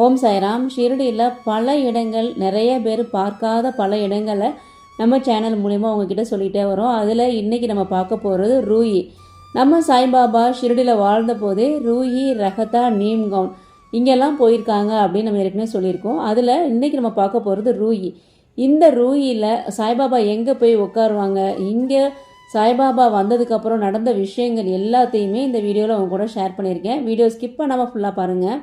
ஓம் சாய்ராம். ஷிரடியில் பல இடங்கள் நிறைய பேர் பார்க்காத பல இடங்களை நம்ம சேனல் மூலிமா உங்ககிட்ட சொல்லிகிட்டே வரோம். அதில் இன்றைக்கி நம்ம பார்க்க போகிறது ரூயி நம்ம சாய்பாபா ஷிரடியில் வாழ்ந்த போதே ரூயி ரகதா நீம்கவுன் இங்கெல்லாம் போயிருக்காங்க அப்படின்னு நம்ம ஏற்கனவே சொல்லியிருக்கோம். அதில் இன்றைக்கி நம்ம பார்க்க போகிறது ரூயி இந்த ரூயியில் சாய்பாபா எங்கே போய் உட்காருவாங்க? இங்கே சாய்பாபா வந்ததுக்கப்புறம் நடந்த விஷயங்கள் எல்லாத்தையுமே இந்த வீடியோவில் அவங்க கூட ஷேர் பண்ணியிருக்கேன். வீடியோ ஸ்கிப் பண்ணாமல் ஃபுல்லாக பாருங்கள்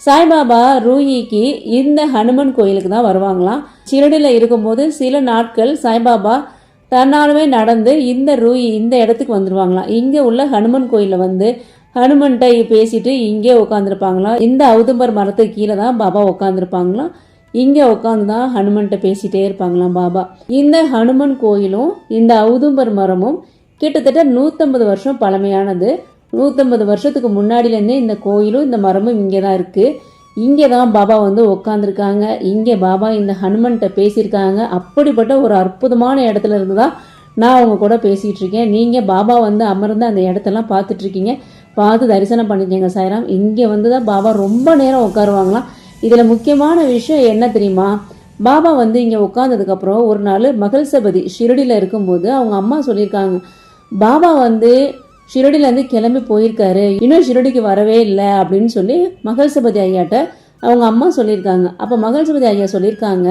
சாய்பாபா ரூயிக்கு இந்த ஹனுமன் கோயிலுக்கு தான் வருவாங்களாம். சிறடியில் இருக்கும்போது சில நாட்கள் சாய்பாபா தன்னாலுமே நடந்து இந்த ரூயி இந்த இடத்துக்கு வந்துடுவாங்களாம் இங்கே உள்ள ஹனுமன் கோயிலில் வந்து ஹனுமன்கிட்ட பேசிட்டு இங்கே உட்காந்துருப்பாங்களாம் இந்த அவுதம்பர் மரத்துக்கு கீழே தான் பாபா உட்காந்துருப்பாங்களாம் இங்கே உட்காந்து தான் ஹனுமன்கிட்ட பேசிகிட்டே இருப்பாங்களாம் பாபா. இந்த ஹனுமன் கோயிலும் இந்த அவுதும்பர் மரமும் கிட்டத்தட்ட நூற்றம்பது வருஷம் பழமையானது. நூற்றம்பது வருஷத்துக்கு முன்னாடிலேருந்தே இந்த கோயிலும் இந்த மரமும் இங்கே தான் இருக்குது இங்கே தான் பாபா வந்து உட்காந்துருக்காங்க இங்கே பாபா இந்த ஹனுமன்கிட்ட பேசியிருக்காங்க. அப்படிப்பட்ட ஒரு அற்புதமான இடத்துல இருந்து தான் நான் அவங்க கூட பேசிகிட்டு இருக்கேன் நீங்கள் பாபா வந்து அமர்ந்து அந்த இடத்தெல்லாம் பார்த்துட்ருக்கீங்க. பார்த்து தரிசனம் பண்ணிட்டீங்க சாய்ராம். இங்கே வந்து தான் பாபா ரொம்ப நேரம் உட்காருவாங்களாம். இதில் முக்கியமான விஷயம் என்ன தெரியுமா? பாபா வந்து இங்கே உட்காந்ததுக்கப்புறம் ஒரு நாள் மகள் சபதி ஷிரடியில் இருக்கும்போது அவங்க அம்மா சொல்லியிருக்காங்க. பாபா வந்து ஷிரடியிலேருந்து கிளம்பி போயிருக்காரு. இன்னும் ஷிரடிக்கு வரவே இல்லை அப்படின்னு சொல்லி மகள் சபதி ஐயாட்ட அவங்க அம்மா சொல்லியிருக்காங்க. அப்போ மகள் சபதி ஐயா சொல்லியிருக்காங்க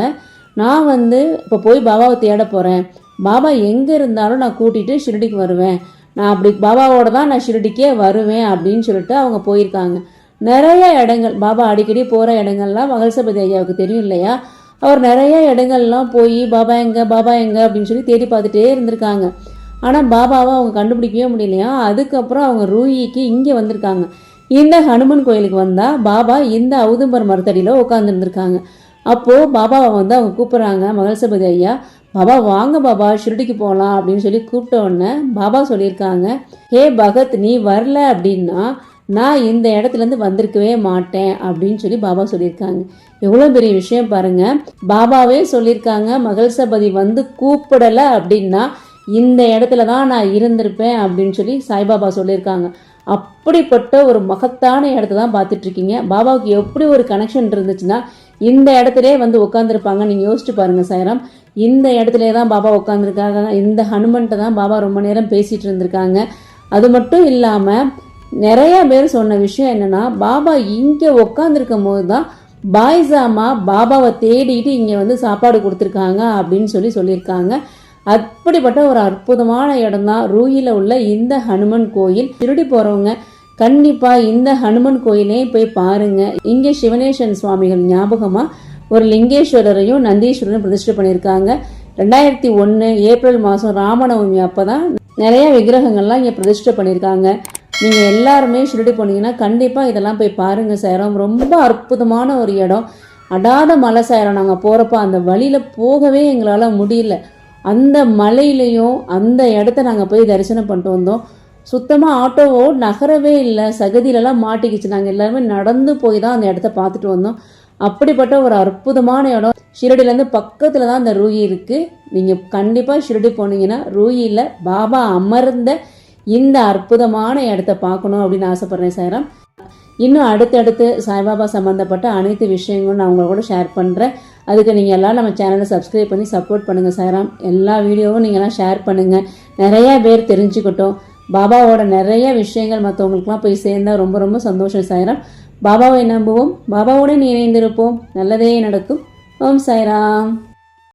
நான் வந்து இப்போ போய் பாபாவை தேட போகிறேன் பாபா எங்கே இருந்தாலும் நான் கூட்டிகிட்டு ஷிரடிக்கு வருவேன். நான் அப்படி பாபாவோட தான் நான் ஷிரடிக்கே வருவேன் அப்படின்னு சொல்லிட்டு அவங்க போயிருக்காங்க. நிறைய இடங்கள் பாபா அடிக்கடி போகிற இடங்கள்லாம் மகள் சபதி ஐயாவுக்கு தெரியும் இல்லையா? அவர் நிறைய இடங்கள்லாம் போய் பாபா எங்க பாபா எங்க? அப்படின்னு சொல்லி தேடி பார்த்துட்டே இருந்திருக்காங்க. ஆனால் பாபாவை அவங்க கண்டுபிடிக்கவே முடியலையா? அதுக்கப்புறம் அவங்க ரூயிக்கு இங்கே வந்திருக்காங்க. இந்த ஹனுமன் கோயிலுக்கு வந்தால் பாபா இந்த அவுதும்பர் மரத்தடியில் உட்காந்துருந்துருக்காங்க அப்போது பாபாவை வந்து அவங்க கூப்பிட்றாங்க மகள்சபதி ஐயா பாபா வாங்க பாபா ஷிரடிக்கு போகலாம் அப்படின்னு சொல்லி கூப்பிட்ட உடனே பாபா சொல்லியிருக்காங்க ஹே பகத் நீ வரல அப்படின்னா நான் இந்த இடத்துலேருந்து வந்திருக்கவே மாட்டேன் அப்படின்னு சொல்லி பாபா சொல்லியிருக்காங்க. எவ்வளோ பெரிய விஷயம் பாருங்கள் பாபாவே சொல்லியிருக்காங்க மகள் சபதி வந்து கூப்பிடலை அப்படின்னா இந்த இடத்துல தான் நான் இருந்திருப்பேன் அப்படின்னு சொல்லி சாய்பாபா சொல்லியிருக்காங்க. அப்படிப்பட்ட ஒரு மகத்தான இடத்த தான் பார்த்துட்ருக்கீங்க. பாபாவுக்கு எப்படி ஒரு கனெக்ஷன் இருந்துச்சுன்னா இந்த இடத்துலே வந்து உட்காந்துருப்பாங்க நீங்கள் யோசிச்சு பாருங்கள் சாய்ராம். இந்த இடத்துல தான் பாபா உட்காந்துருக்காங்க இந்த ஹனுமன்ட்ட தான் பாபா ரொம்ப நேரம் பேசிகிட்டு இருந்திருக்காங்க. அது மட்டும் இல்லாமல் நிறையா பேர் சொன்ன விஷயம் என்னென்னா பாபா இங்கே உட்காந்துருக்கும் போது தான் பாய்சாமா பாபாவை தேடிட்டு இங்கே வந்து சாப்பாடு கொடுத்துருக்காங்க அப்படின்னு சொல்லி சொல்லியிருக்காங்க. அப்படிப்பட்ட ஒரு அற்புதமான இடம் தான் ரூயில உள்ள இந்த ஹனுமன் கோயில். திருடி போகிறவங்க கண்டிப்பாக இந்த ஹனுமன் கோயிலே போய் பாருங்க. இங்கே சிவனேஸ்வரன் சுவாமிகள் ஞாபகமாக ஒரு லிங்கேஸ்வரரையும் நந்தீஸ்வரரையும் பிரதிஷ்டை பண்ணியிருக்காங்க. ரெண்டாயிரத்தி ஒன்று ஏப்ரல் மாதம் ராமநவமி அப்போ தான் நிறைய விக்கிரகங்கள்லாம் இங்கே பிரதிஷ்டை பண்ணியிருக்காங்க. நீங்கள் எல்லாருமே ஷிரடி போனீங்கன்னா கண்டிப்பாக இதெல்லாம் போய் பாருங்கள் சேரம். ரொம்ப அற்புதமான ஒரு இடம். அடாத மலை சேரம். நாங்கள் போகிறப்ப அந்த வழியில் போகவே எங்களால் முடியல. அந்த மலையிலையும் அந்த இடத்த நாங்கள் போய் தரிசனம் பண்ணிட்டு வந்தோம். சுத்தமாக ஆட்டோவோ நகரவே இல்லை. சகதியிலலாம் மாட்டிக்கிச்சு. நாங்கள் எல்லாருமே நடந்து போய் தான் அந்த இடத்த பார்த்துட்டு வந்தோம். அப்படிப்பட்ட ஒரு அற்புதமான இடம். ஷிரடிலேருந்து பக்கத்தில் தான் அந்த ரூயி இருக்குது நீங்கள் கண்டிப்பாக ஷிரடி போனீங்கன்னா ரூயியில் பாபா அமர்ந்த இந்த அற்புதமான இடத்த பார்க்கணும் அப்படின்னு ஆசைப்பட்றேன் சாரம் இன்னும் அடுத்தடுத்து சாய்பாபா சம்மந்தப்பட்ட அனைத்து விஷயங்களும் நான் உங்களோட ஷேர் பண்ணுறேன் அதுக்கு நீங்கள் எல்லாம் நம்ம சேனலை சப்ஸ்கிரைப் பண்ணி சப்போர்ட் பண்ணுங்கள் சாராம் எல்லா வீடியோவும் நீங்கள்லாம் ஷேர் பண்ணுங்கள் நிறையா பேர் தெரிஞ்சுக்கிட்டோம். பாபாவோட நிறைய விஷயங்கள் மற்றவங்களுக்குலாம் போய் சேர்ந்தால் ரொம்ப ரொம்ப சந்தோஷம் சாய்ராம். பாபாவை நம்புவோம். பாபாவுடன் இணைந்திருப்போம். நல்லதே நடக்கும். ஓம் சாய்ராம்.